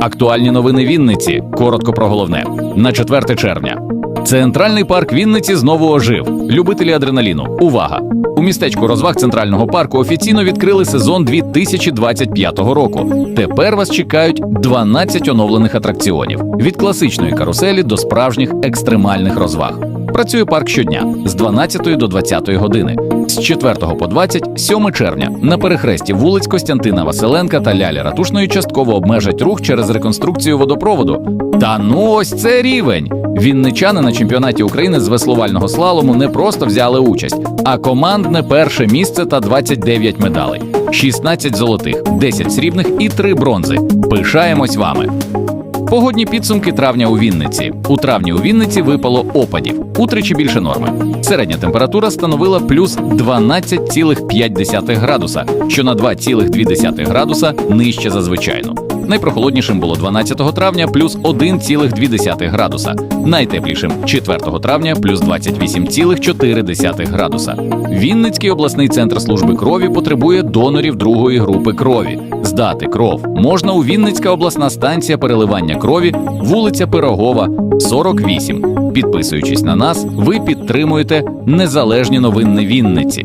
Актуальні новини Вінниці. Коротко про головне. На 4 червня. Центральний парк Вінниці знову ожив. Любителі адреналіну. Увага! У містечку розваг центрального парку офіційно відкрили сезон 2025 року. Тепер вас чекають 12 оновлених атракціонів від класичної каруселі до справжніх екстремальних розваг. Працює парк щодня з 12 до 20 години, з 4 по 20, 7 червня на перехресті вулиць Костянтина Василенка та Ляля Ратушної частково обмежать рух через реконструкцію водопроводу. Та ну ось це рівень! Вінничани на чемпіонаті України з веслувального слалому не просто взяли участь, а командне перше місце та 29 медалей: 16 золотих, 10 срібних і 3 бронзи. Пишаємось вами. Погодні підсумки травня у Вінниці. У травні у Вінниці випало опадів утричі більше норми. Середня температура становила плюс 12,5 градуса, що на 2,2 градуса нижче за звичайну. Найпрохолоднішим було 12 травня плюс 1,2 градуса, найтеплішим 4 травня плюс 28,4 градуса. Вінницький обласний центр служби крові потребує донорів другої групи крові. Здати кров можна у Вінницька обласна станція переливання крові, вулиця Пирогова, 48. Підписуючись на нас, ви підтримуєте незалежні новини Вінниці.